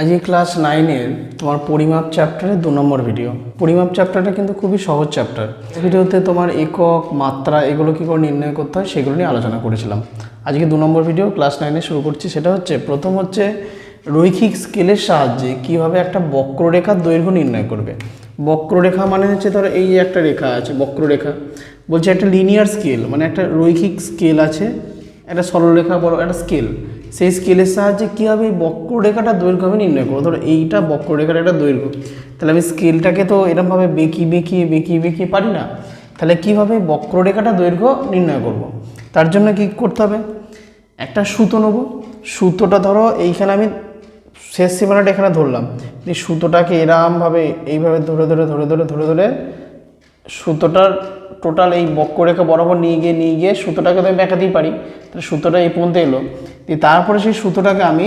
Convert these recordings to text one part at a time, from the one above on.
আজকে ক্লাস নাইনের তোমার পরিমাপ চ্যাপ্টারের দু নম্বর ভিডিও পরিমাপ চ্যাপ্টারটা কিন্তু খুবই সহজ চ্যাপ্টার ভিডিওতে তোমার একক, মাত্রা এগুলো কী করে নির্ণয় করতে হয় সেগুলো নিয়ে আলোচনা করেছিলাম। আজকে দু নম্বর ভিডিও ক্লাস নাইনে শুরু করছি। সেটা হচ্ছে, প্রথম হচ্ছে রৈখিক স্কেলের সাহায্যে কীভাবে একটা বক্ররেখার দৈর্ঘ্য নির্ণয় করবে। বক্ররেখা মানে হচ্ছে ধরো এই একটা রেখা আছে, বক্ররেখা। বলছে একটা লিনিয়ার স্কেল মানে একটা রৈখিক স্কেল আছে, একটা সরলরেখা বড়, একটা স্কেল সেই স্কেলের সাহায্যে কীভাবে এই বক্ররেখাটা দৈর্ঘ্য আমি নির্ণয় করব। ধরো এইটা বক্ররেখার একটা দৈর্ঘ্য। তাহলে আমি স্কেলটাকে তো এরমভাবে বেঁকিয়ে বেঁকিয়ে বেঁকিয়ে বেঁকিয়ে পারি না। তাহলে কীভাবে বক্ররেখাটা দৈর্ঘ্য নির্ণয় করব। তার জন্য কি করতে হবে? একটা সুতো নেব। সুতোটা ধরো এইখানে আমি শেষ সীমানাটা এখানে ধরলাম। এই সুতোটাকে এরমভাবে এইভাবে ধরে ধরে ধরে ধরে ধরে ধরে সুতোটার টোটাল এই বক্ররেখা বরাবর নিয়ে গিয়ে নিয়ে গিয়ে সুতোটাকে তো আমি বেঁকাতেই পারি। তাহলে সুতোটা এই পর্যন্ত এলো। দিয়ে তারপরে সেই সুতোটাকে আমি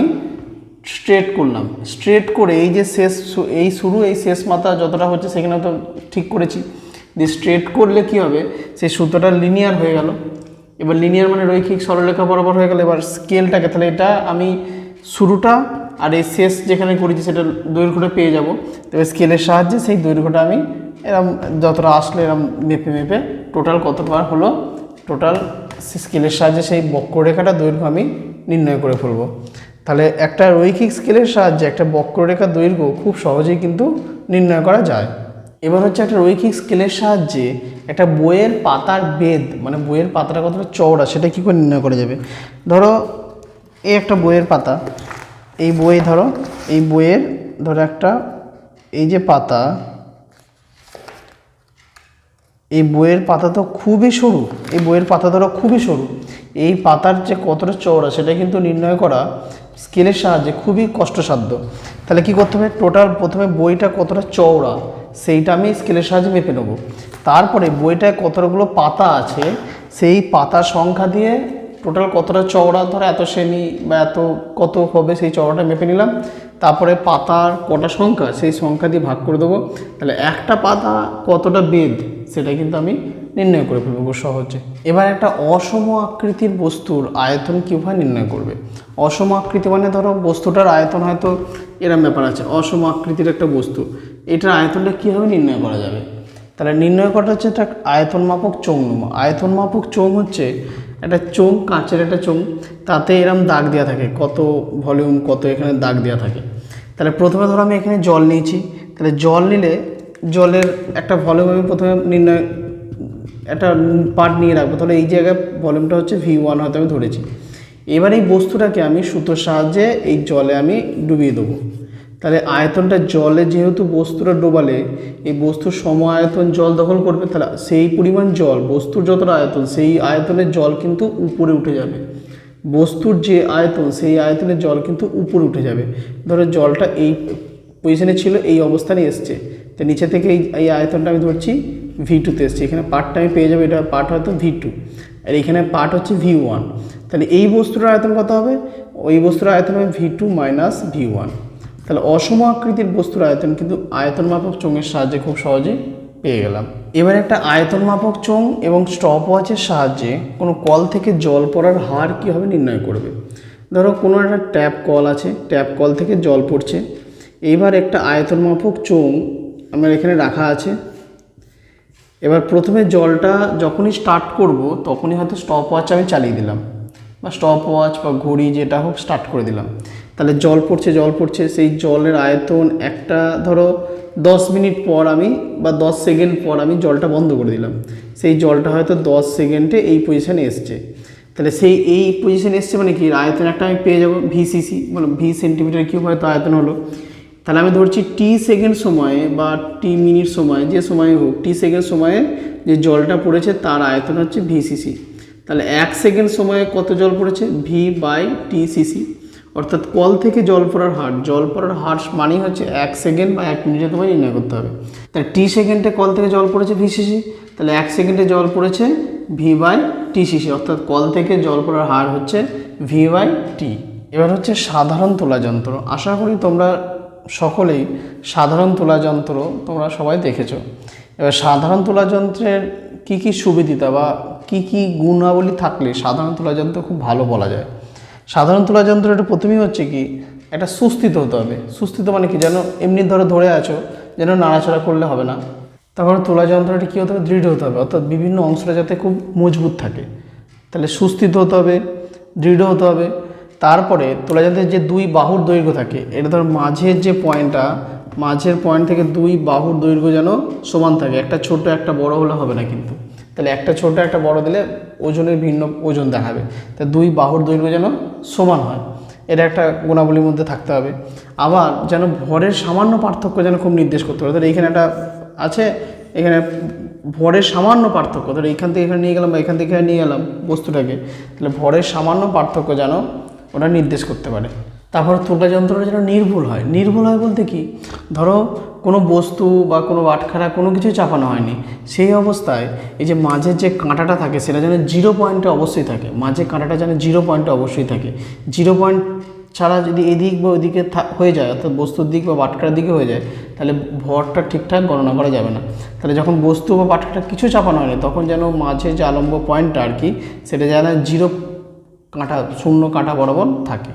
স্ট্রেট করলাম। স্ট্রেট করে এই যে শেষ এই শুরু, এই শেষ মাথা যতটা হচ্ছে সেখানে তো ঠিক করেছি। দিয়ে স্ট্রেট করলে কি হবে? সেই সুতোটা লিনিয়ার হয়ে গেল। এবার লিনিয়ার মানে রৈখিক সরলরেখা বরাবর হয়ে গেল। এবার স্কেলটাকে তাহলে এটা আমি শুরুটা আর এই শেষ যেখানে করেছি সেটা দৈর্ঘ্যটা পেয়ে যাব। তবে স্কেলের সাহায্যে সেই দৈর্ঘ্যটা আমি এরম যতটা আসলে এরম মেপে মেপে টোটাল কতবার হলো টোটাল স্কেলের সাহায্যে সেই বক্ররেখাটা দৈর্ঘ্য আমি নির্ণয় করে ফেলব। তাহলে একটা রৈখিক স্কেলের সাহায্যে একটা বক্ররেখার দৈর্ঘ্য খুব সহজেই কিন্তু নির্ণয় করা যায়। এবার হচ্ছে একটা রৈখিক স্কেলের সাহায্যে একটা বইয়ের পাতার বেদ মানে বইয়ের পাতাটা কতটা চওড়া সেটা কী করে নির্ণয় করা যাবে? ধরো এই একটা বইয়ের পাতা এই বইয়ে ধরো, এই বইয়ের ধরো একটা, এই যে পাতা, এই বইয়ের পাতা তো খুবই সরু, এই বইয়ের পাতা ধরো খুবই সরু, এই পাতার যে কতটা চওড়া সেটা কিন্তু নির্ণয় করা স্কেলের সাহায্যে খুবই কষ্টসাধ্য। তাহলে কি করতে হবে? টোটাল প্রথমে বইটা কতটা চওড়া সেইটা আমি স্কেলের সাহায্যে মেপে নেব। তারপরে বইটায় কতগুলো পাতা আছে সেই পাতার সংখ্যা দিয়ে টোটাল কতটা চওড়া, ধরো এত সেমি বা এত কত হবে সেই চওড়াটা মেপে নিলাম। তারপরে পাতার কটা সংখ্যা, সেই সংখ্যা দিয়ে ভাগ করে দেবো। তাহলে একটা পাতা কতটা বেদ, সেটা কিন্তু আমি নির্ণয় করে ফেলব সহজে। এবার একটা অসম আকৃতির বস্তুর আয়তন কীভাবে নির্ণয় করবে? অসম আকৃতি মানে ধরো বস্তুটার আয়তন হয়তো এরম ব্যাপার আছে, অসম আকৃতির একটা বস্তু। এটার আয়তনটা কীভাবে নির্ণয় করা যাবে? তাহলে নির্ণয় করাটা হচ্ছে একটা আয়তন মাপক নেব আয়তন মাপক চোঙ হচ্ছে একটা চোঙ, কাঁচের একটা চোঙ, তাতে এরম দাগ দেওয়া থাকে, কত ভলিউম কত এখানে দাগ দেওয়া থাকে। তাহলে প্রথমে ধরো আমি এখানে জল নিয়েছি, তাহলে জল নিলে জলের একটা ভলিউম আমি প্রথমে নির্ণয়, একটা পার্ট নিয়ে রাখব, তাহলে এই জায়গায় ভলিউমটা হচ্ছে ভি ওয়ান হয়তো আমি ধরেছি। এবার এই বস্তুটাকে আমি সুতোর সাহায্যে এই জলে আমি ডুবিয়ে দেবো। তাহলে আয়তনটা জলে যেহেতু বস্তুটা ডোবালে, এই বস্তুর সম আয়তন জল দখল করবে, তাহলে সেই পরিমাণ জল, বস্তুর যতটা আয়তন, সেই আয়তনের জল কিন্তু উপরে উঠে যাবে। বস্তুর যে আয়তন, সেই আয়তনের জল কিন্তু উপরে উঠে যাবে। ধরো জলটা এই পজিশনে ছিল, এই অবস্থানে এসছে। তো নিচে থেকে এই এই আয়তনটা আমি ধরছি ভি টুতে এসছে। এখানে পার্টটা আমি পেয়ে যাব, এটা পার্ট হয়তো ভি টু আর এখানে পার্ট হচ্ছে ভি ওয়ান তাহলে এই বস্তুটার আয়তন কত হবে? ওই বস্তুর আয়তন হবে V two minus V one তাহলে অসম আকৃতির বস্তুর আয়তন কিন্তু আয়তন মাপক চোঙের সাহায্যে খুব সহজেই পেয়ে গেলাম। এবার একটা আয়তন মাপক চোঙ এবং স্টপ ওয়াচের সাহায্যে কোনো কল থেকে জল পড়ার হার কীভাবে নির্ণয় করবে? ধরো কোনো একটা ট্যাপ কল আছে, ট্যাপ কল থেকে জল পড়ছে। এইবার একটা আয়তন মাপক চোঙ আমার এখানে রাখা আছে। এবার প্রথমে জলটা যখনই স্টার্ট করব, তখনই হয়তো স্টপ ওয়াচ আমি চালিয়ে দিলাম বা স্টপ ওয়াচ বা ঘড়ি যেটা হোক স্টার্ট করে দিলাম। তাহলে জল পড়ছে জল পড়ছে, সেই জলের আয়তন একটা ধরো দশ মিনিট পর আমি বা দশ সেকেন্ড পর আমি জলটা বন্ধ করে দিলাম। সেই জলটা হয়তো দশ সেকেন্ডে এই পজিশানে এসছে। তাহলে সেই এই পজিশানে এসছে মানে কি? আয়তন একটা আমি পেয়ে যাব ভিসিসি মানে ভি সেন্টিমিটার কিউব হয়তো আয়তন হলো। তাহলে আমি ধরছি টি সেকেন্ড সময়ে বা টি মিনিট সময়ে, যে সময় হোক টি সেকেন্ড সময়ে যে জলটা পড়েছে তার আয়তন হচ্ছে ভিসিসি তাহলে এক সেকেন্ড সময়ে কত জল পড়েছে? ভি বাই টি সিসি অর্থাৎ কল থেকে জল পড়ার হার, জল পড়ার হার মানেই হচ্ছে এক সেকেন্ড বা এক মিনিটে তোমায় নির্ণয় করতে হবে। তাহলে টি সেকেন্ডে কল থেকে জল পড়েছে ভিসিসি তাহলে এক সেকেন্ডে জল পড়েছে ভি বাই টি সিসি অর্থাৎ কল থেকে জল পড়ার হার হচ্ছে ভি বাই টি এবার হচ্ছে সাধারণ তোলা যন্ত্র। আশা করি তোমরা সকলেই সাধারণ তোলা যন্ত্র তোমরা সবাই দেখেছ। এবার সাধারণ তোলা যন্ত্রের কী কী সুবিধা বা কী কী গুণাবলী থাকলে সাধারণ তোলা যন্ত্র খুব ভালো বলা যায়? সাধারণ তোলা যন্ত্র এটা প্রথমেই হচ্ছে কি, একটা সুস্থিত হতে হবে। সুস্থিত মানে কি যেন এমনি ধরে ধরে আছো, যেন নাড়াচাড়া করলে হবে না। তারপরে তোলা যন্ত্রটা কী হতে হবে? দৃঢ় হতে হবে। অর্থাৎ বিভিন্ন অংশটা যাতে খুব মজবুত থাকে। তাহলে সুস্থিত হতে হবে, দৃঢ় হতে হবে। তারপরে তোলা যন্ত্রের যে দুই বাহুর দৈর্ঘ্য থাকে, এটা ধর মাঝের যে পয়েন্টটা, মাঝের পয়েন্ট থেকে দুই বাহুর দৈর্ঘ্য যেন সমান থাকে। একটা ছোট, একটা বড় হলে হবে না কিন্তু। তাহলে একটা ছোট, একটা বড় দিলে ওজনের ভিন্ন ওজন দেখাবে। তা দুই বাহুর দৈর্ঘ্য যেন সমান হয়, এটা একটা গুণাবলীর মধ্যে থাকতে হবে। আবার যেন ভরের সামান্য পার্থক্য যেন খুব নির্দেশ করতে পারে। তাহলে এইখানে একটা আছে, এখানে ভরের সামান্য পার্থক্য, ধর এইখান থেকে এখানে নিয়ে গেলাম বা এখান থেকে এখানে নিয়ে গেলাম বস্তুটাকে, তাহলে ভরের সামান্য পার্থক্য যেন ওটা নির্দেশ করতে পারে। তারপর তুলা যন্ত্রটা যেন নির্ভুল হয়। নির্ভুল হয় বলতে কি? ধরো কোনো বস্তু বা কোনো বাটখারা কোনো কিছু চাপানো হয়নি। সেই অবস্থায় এই যে মাঝের যে কাঁটাটা থাকে সেটা যেন জিরো পয়েন্টে অবশ্যই থাকে। মাঝে কাঁটাটা যেন জিরো পয়েন্টে অবশ্যই থাকে। জিরো পয়েন্ট ছাড়া যদি এদিক বা ওদিকে হয়ে যায় অর্থাৎ বস্তুর দিক বা বাটখারার দিকে হয়ে যায়, তাহলে ভরটা ঠিকঠাক গণনা করা যাবে না। তাহলে যখন বস্তু বা বাটখারা কিছু চাপানো হয়নি, তখন যেন মাঝে যে আলম্ব পয়েন্টটা আর কি, সেটা যেন জিরো কাঁটা, শূন্য কাঁটা বরাবর থাকে।